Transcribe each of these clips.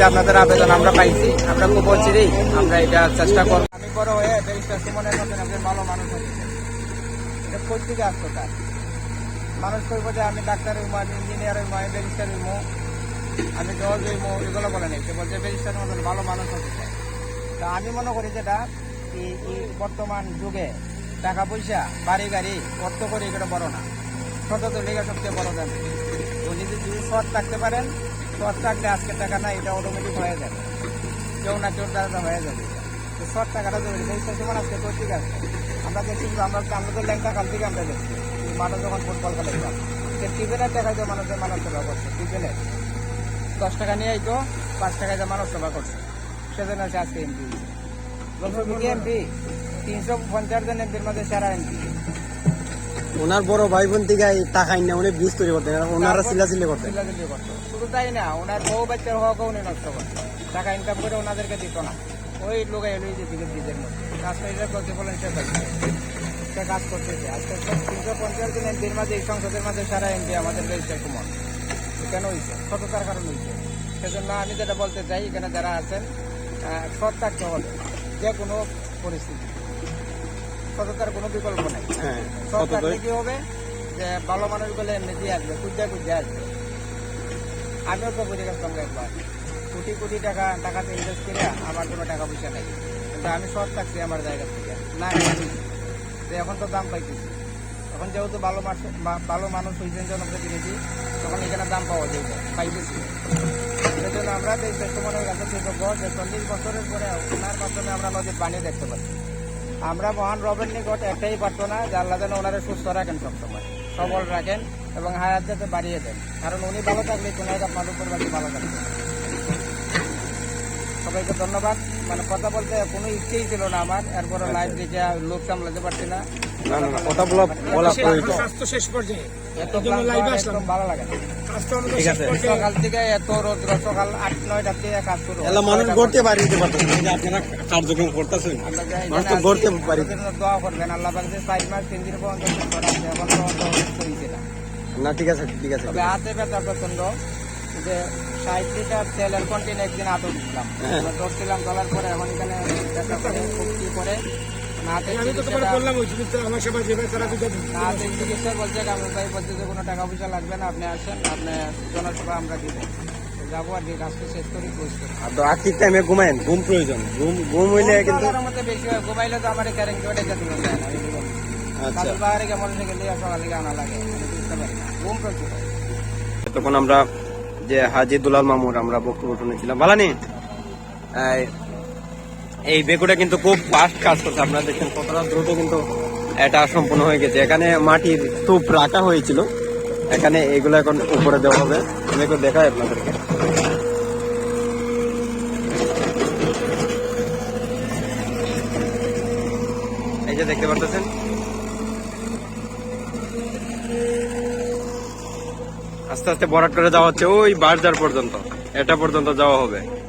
যে আপনাদের আবেদন আমরা পাইছি, আমরা খুব অচিরেই আমরা এটা চেষ্টা করব। আমি বড় হয়ে ব্যারিস্টার সুমনের মতন একজন ভালো মানুষ হতে এটা তার? মানুষ কইব যে আমি ডাক্তার হইমো, আমি ইঞ্জিনিয়ার হইমো, আমি ব্যারিস্টার হইমো, আমি জজ হইমো, এগুলো বলে নাই। সে বলছে ব্যারিস্টার মতন ভালো মানুষ হতে চাই। তা আমি মনে করি যেটা, এই বর্তমান যুগে টাকা পয়সা, বাড়ি, গাড়ি, অর্থ করে এগুলো বড় না। সতত লেগে সবচেয়ে বড় দাম উনি যদি সৎ থাকতে পারেন সৎ থাকলে আজকের টাকা না, এটা অটোমেটিক হয়ে যাবে। কেউ না কেউ হয়ে যাবে। তো সৎ টাকাটা জরুরি ব্যারিস্টার সুমন আজকে তো ঠিক আছে। আমরা দেখছি যে আমরা আমরা তো ল্যাংটা কাল থেকে আমরা দেখছি। মাঠে যখন ফুটবল খেলাইতাম সে টিফিনের টাকা দিয়ে মানুষের মানুষ সেবা করছে টিফিনের দশ টাকা নিয়ে আইতো, পাঁচ টাকা দিয়ে মানুষ সেবা করছে। সেজন্য আছে আজকে এমপি এমপি তিনশো পঞ্চাশ জন এমপির মধ্যে সেরা এমপি ওনার বড় ভাই বোন থেকে এই টাকা ইনা উনি বিজ তৈরি করতেন ওনারা চিল্লাচিল্লি করতেন। শুধু তাই না ওনার বউ বাচ্চার হওয়াকেও উনি নষ্ট করতো টাকা ইনকাম করে ওনাদেরকে দিত না। ওই লোক এলো যে দিকে দিদের রাজশাহীর প্রতিফলন সে সে কাজ করতেছে। আজকে তিনশো পঞ্চাশ জন এমপির মাঝে এই সংসদের মাঝে সারা এমপি আমাদের রেজিস্টার কুমার। কেন হয়েছে সততার কারণ হয়েছে সেজন্য আমি যেটা বলতে চাই এখানে যারা আছেন সৎ থাকতে হবে। যে কোনো পরিস্থিতি। সততার কোনো বিকল্প নাই। হ্যাঁ থাকলে কি হবে যে ভালো মানুষ বলে এমনি দিয়ে আসবে কুজা কুজা আসবে। আমিও তো বুঝে গেছিলাম একবার। কোটি কোটি টাকা টাকাতে ইনভেস্ট করে আমার কোনো টাকা পয়সা নেই। কিন্তু আমি সৎ থাকছি আমার জায়গা থেকে। না তো এখন তো দাম পাইতেছি। এখন যেহেতু ভালো মানুষ ভালো মানুষ হয়েছেন জনপ্রতিনিধি তখন এখানে দাম পাওয়া যায় পাইতেছি। সেই জন্য আমরা দেশের সমানের কাছে কৃতজ্ঞ যে চল্লিশ বছরের পরে ওনার মাধ্যমে আমরা নদীর পানি দেখতে পাচ্ছি। আমরা মহান রবের নিকট একটাই প্রার্থনা যে আল্লাহ যেন ওনারা সুস্থ রাখেন সবসময় সবল রাখেন এবং হায়াত যাতে বাড়িয়ে দেন। কারণ উনি ভালো থাকলে কোনো এক আপনার উপর বাকি ভালো থাকবে সবাইকে ধন্যবাদ। মানে কথা বলতে কোনো ইচ্ছেই ছিল না আমার এরপরে লাইভ দেখে লোক সামলাতে পারছি না। না না কথা বলা বলা প্রয়োজন। স্বাস্থ্য শেষ পর্যায়ে। এত ক্লান্ত আসলাম। ভালো লাগে না। স্বাস্থ্য আমাদের ঠিক আছে। সকাল থেকে এত রোদ্র সকাল আট নয়টার থেকে কাজ শুরু এলা মানুষ গড়তে পারি দিতে পারতেছেন এই যে আপনারা কার্যক্রম করতেছেন মানুষ তো গড়তে পারি দোয়া করবেন। আল্লাহ পাক যে চার মাস তিন দিন পর্যন্ত এখন পর্যন্ত অসুস্থ না। না ঠিক আছে ঠিক আছে তবে হাতে ব্যথা প্রচণ্ড যে ষাট লিটার তেলের কন্টিনিউ একদিন হাতে দিচ্ছিলাম হ্যাঁ। ধরছিলাম তোলার পরে এখন এখানে ব্যথা করে খুব করে? না হাতে আমি তো তোমার বললাম ওই আমার সেবা যেভাবে তারা না চিকিৎসা বলছে কামরুল ভাই বলছে যে কোনো টাকা পয়সা লাগবে না আপনি আসেন আপনি জনসভা আমরা দিব। যাব আর কাজটা শেষ করি পোস্ট আর তো আর্থিক টাইমে ঘুমায়েন ঘুম প্রয়োজন। ঘুম ঘুম হইলে কিন্তু মধ্যে বেশি হয় ঘুমাইলে তো আমার যায় না? আচ্ছা। পাহাড়ে কেমন গেলে সকাল থেকে আনা লাগে বুঝতে পারি না। ঘুম প্রচুর। তখন আমরা যে হাজি দুলাল মামুর আমরা বক্তব্য শুনেছিলাম। ভালো নি এই- বেগুটা কিন্তু খুব ফাস্ট কাজ করছে। আপনারা দেখছেন কতটা দ্রুত কিন্তু এটা সম্পূর্ণ হয়ে গেছে। এখানে মাটির স্তূপ রাখা হয়েছিল। এখানে এগুলো এখন উপরে দেওয়া হবে। আমি একটু দেখাই আপনাদেরকে। এই যে দেখতে পাচ্ছেন? আস্তে আস্তে বরাট করে যাওয়া হচ্ছে। ওই বারজার পর্যন্ত। এটা পর্যন্ত যাওয়া হবে।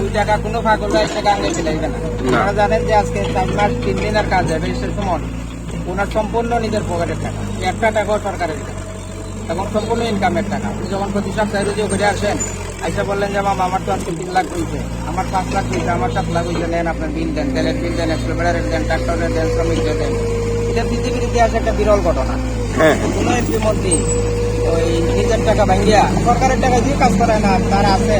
ওই টাকা কোনো ভাই টাকা আগে ফেলে না। আপনারা জানেন যে আজকে চার মাস তিন দিনের কাজ সে ওনার সম্পূর্ণ নিজের পকেটের টাকা। একটা টাকাও সরকারের টাকা এবং সম্পূর্ণ ইনকামের টাকা। আপনি যখন প্রতি সপ্তাহে করে আসেন আইসা বললেন যে মামা আমার তো আজকে তিন লাখ হয়েছে আমার পাঁচ লাখ হয়েছে আমার সাত লাখ হয়েছে নেন আপনার বিল দেন তেলের বিল দেন এক্সপ্লোরের দেন ট্রাক্টরের দেন শ্রমিকদের দেন। এটা পৃথিবীর ইতিহাসে একটা বিরল ঘটনা। হ্যাঁ। কোনো এমপি মন্ত্রী নিজের টাকা ভাঙ্গিয়া সরকারের টাকা দিয়ে কাজ করে না তারা আছে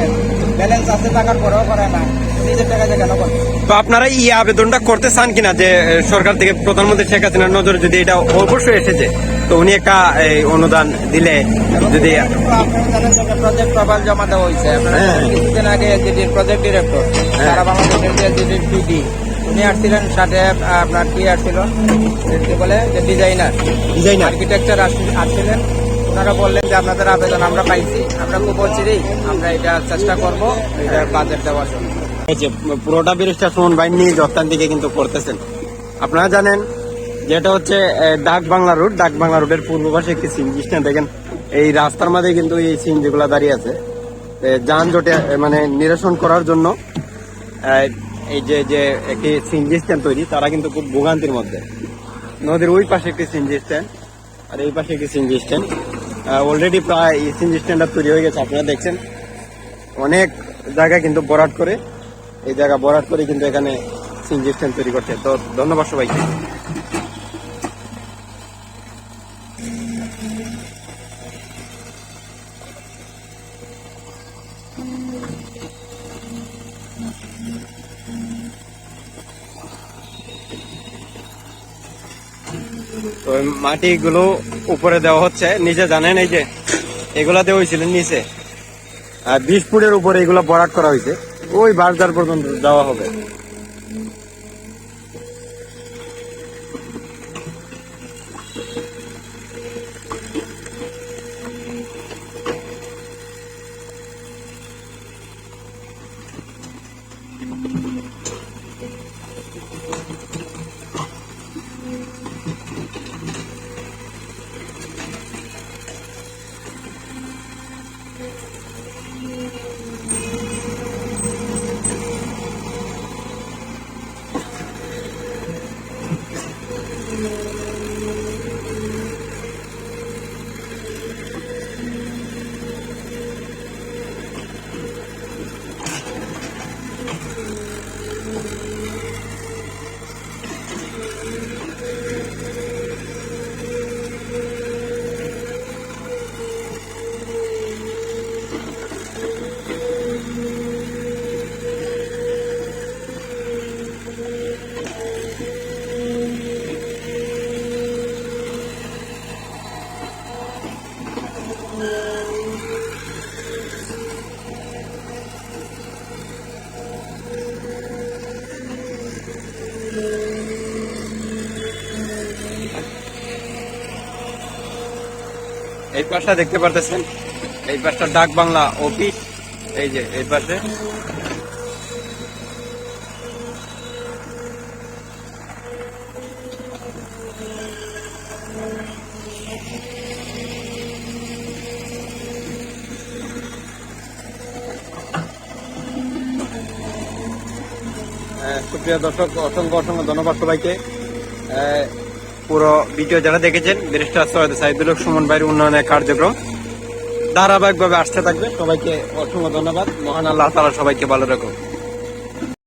ব্যালেন্স আছে টাকার পরেও করে না নিজের টাকা দিয়ে কেন করে তো আপনারা এই আবেদনটা করতে চান কিনা? যে সরকার থেকে প্রধানমন্ত্রী শেখ হাসিনার নজরে যদি এটা অবশ্যই এসেছে তো উনি একটা এই, অনুদান দিলে যদি প্রজেক্ট প্রবাল জমা দেওয়া হয়েছে হ্যাঁ। কিছুদিন আগে এসডির প্রজেক্ট ডিরেক্টর সারা বাংলাদেশের পিডি উনি আসছিলেন সাথে আপনার কি আসছিল? বলে? যে ডিজাইনার ডিজাইনার আর্কিটেকচার আসছিলেন। ওনারা বললেন যে আপনাদের আবেদন আমরা পাইছি। আমরা খুব বলছি আমরা এটা চেষ্টা করব, এটা বাজেট দেওয়ার জন্য। হয়েছে পুরোটা ব্যারিস্টার সুমন ভাই নিজ দিকে কিন্তু করতেছেন। আপনারা জানেন যেটা হচ্ছে ডাক বাংলা রোড, ডাক বাংলা রোডের পূর্ব পাশে একটি সিন স্ট্যান্ড দেখেন। এই রাস্তার মাঝে কিন্তু এই সিন যেগুলো দাঁড়িয়ে আছে। যানজটে মানে নিরসন করার জন্য এই যে যে একটি সিনজি স্ট্যান্ড তৈরি, তারা কিন্তু খুব ভোগান্তির মধ্যে। নদীর ওই পাশে একটি সিনজি স্ট্যান্ড আর এই পাশে একটি সিনজি স্ট্যান্ড অলরেডি প্রায় এই স্ট্যান্ড স্ট্যান্ডটা তৈরি হয়ে গেছে, আপনারা দেখছেন। অনেক জায়গা কিন্তু বরাট করে, এই জায়গা বরাট করে কিন্তু এখানে সিনজি স্ট্যান্ড তৈরি করছে। তো ধন্যবাদ সবাইকে। তো মাটিগুলো উপরে দেওয়া হচ্ছে। নিচে জানেন এই যে, এগুলা দেওয়া হয়েছিল নিচে। আর বিষপুরের উপরে এগুলো বরাট করা হয়েছে। ওই বাজার পর্যন্ত দেওয়া হবে। এই পাশটা দেখতে পারতেছেন? এই পাশটা ডাক বাংলা অফিস এই যে এই পাশে। সুপ্রিয় দর্শক, অসংখ্য অসংখ্য ধন্যবাদ সবাইকে। পুরো ভিডিও যারা দেখেছেন, ব্যারিস্টার সৈয়দ সাইদুল সুমন ভাইয়ের উন্নয়নের কার্যক্রম ধারাবাহিকভাবে আসতে থাকবে। সবাইকে অসংখ্য ধন্যবাদ। মহান আল্লাহ তালা সবাইকে ভালো রাখুন